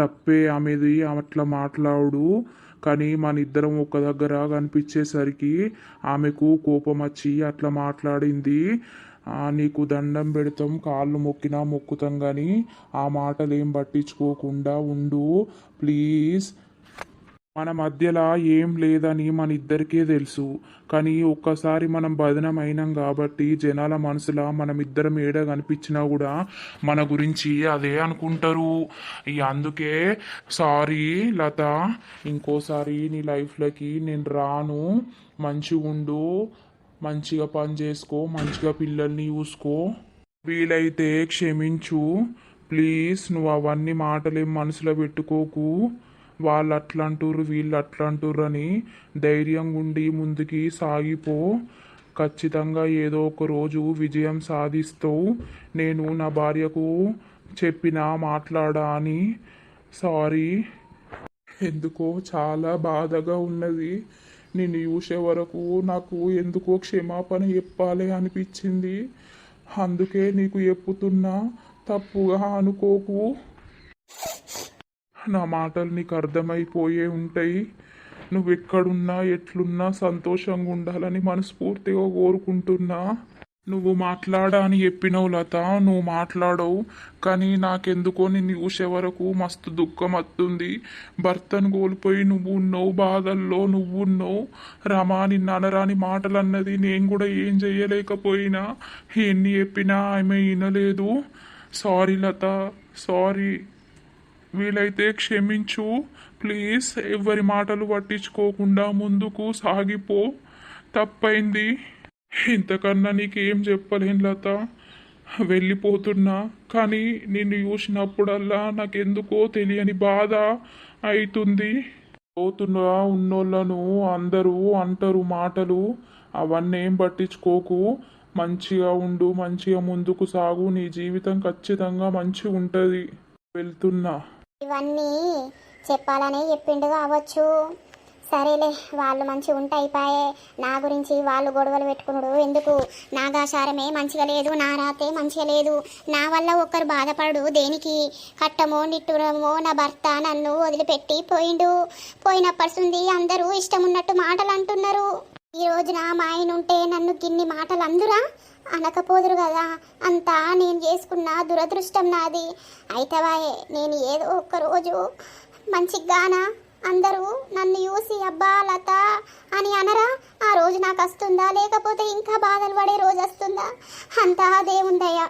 తప్పే ఆమెది అట్లా మాట్లాడు. కానీ మన ఇద్దరం ఒక దగ్గర కనిపించేసరికి ఆమెకు కోపం వచ్చి అట్లా మాట్లాడింది. నీకు దండం పెడతాం కాళ్ళు మొక్కినా మొక్కుతాం కానీ ఆ మాటలు ఏం పట్టించుకోకుండా ఉండు. ప్లీజ్ మన మధ్యలో ఏం లేదని మన ఇద్దరికే తెలుసు. కానీ ఒక్కసారి మనం బదనం అయినాం కాబట్టి జనాల మనసులో మనం ఇద్దరం ఏడ కనిపించినా కూడా మన గురించి అదే అనుకుంటారు. అందుకే సారీ లత ఇంకోసారి నీ లైఫ్లోకి నేను రాను. మంచిగా ఉండు మంచిగా పని చేసుకో మంచిగా పిల్లల్ని చూసుకో. వీలైతే క్షమించు. ప్లీజ్ నువ్వు అవన్నీ మాటలేం మనసులో పెట్టుకోకు. వాళ్ళు అట్లా అంటుర్రు వీళ్ళు అట్లా అంటుర్రు అని ధైర్యంగా ఉండి ముందుకి సాగిపో. ఖచ్చితంగా ఏదో ఒక రోజు విజయం సాధిస్తావు నేను నా భార్యకు చెప్పిన మాట్లాడా అని. సారీ. ఎందుకో చాలా బాధగా ఉన్నది. నేను చూసే వరకు నాకు ఎందుకో క్షమాపణ చెప్పాలి అనిపించింది. అందుకే నీకు చెప్పుతున్నా తప్పుగా అనుకోకు. నా మాటలు నీకు అర్థమైపోయే ఉంటాయి. నువ్వు ఎక్కడున్నా ఎట్లున్నా సంతోషంగా ఉండాలని మనస్ఫూర్తిగా కోరుకుంటున్నా. నువ్వు మాట్లాడా అని లత నువ్వు మాట్లాడవు. కానీ నాకెందుకో నిన్ను చూసే వరకు మస్తు దుఃఖం వస్తుంది. భర్తను కోల్పోయి నువ్వు ఉన్నావు బాధల్లో నువ్వు ఉన్నావు. రమా నిన్న అనరాని మాటలు అన్నది నేను కూడా ఏం చేయలేకపోయినా ఎన్ని చెప్పినా ఆమె వినలేదు. Sorry Latha sorry. వీలైతే క్షమించు. ప్లీజ్ ఎవరి మాటలు పట్టించుకోకుండా ముందుకు సాగిపో. తప్పైంది. ఇంతకన్నా నీకేం చెప్పలేను లత. వెళ్ళిపోతున్నా కానీ నిన్ను చూసినప్పుడల్లా నాకెందుకో తెలియని బాధ అవుతుంది పోతున్నా ఉన్నోళ్ళను? అందరూ అంటారు మాటలు. అవన్నీ ఏం పట్టించుకోకు. మంచిగా ఉండు మంచిగా ముందుకు సాగు. నీ జీవితం ఖచ్చితంగా మంచిగా ఉంటుంది వెళ్తున్నా. ఇవన్నీ చెప్పాలనే చెప్పిండు కావచ్చు. సరేలే వాళ్ళు మంచిగా ఉంటే అయిపోయే. నా గురించి వాళ్ళు గొడవలు పెట్టుకున్నాడు. ఎందుకు? నాగాచారమే మంచిగా లేదు నా రాతే మంచిగా లేదు. నా వల్ల ఒక్కరు బాధపడు దేనికి? కట్టమో నిట్టురమో నా భర్త నన్ను వదిలిపెట్టి పోయిండు. పోయినప్పటి అందరూ ఇష్టం ఉన్నట్టు మాటలు అంటున్నారు. ఈ రోజున మా ఆయన ఉంటే నన్ను గిన్ని మాటలు అందురా? అనకపోదురు కదా. అంతా నేను చేసుకున్న దురదృష్టం నాది. అయితవాయే నేను ఏదో ఒక్క రోజు మంచిగానా? అందరూ నన్ను చూసి అబ్బా లత అని అనరా? ఆ రోజు నాకు వస్తుందా? లేకపోతే ఇంకా బాధలు పడే రోజు వస్తుందా? అంతా దేవుందయ్యా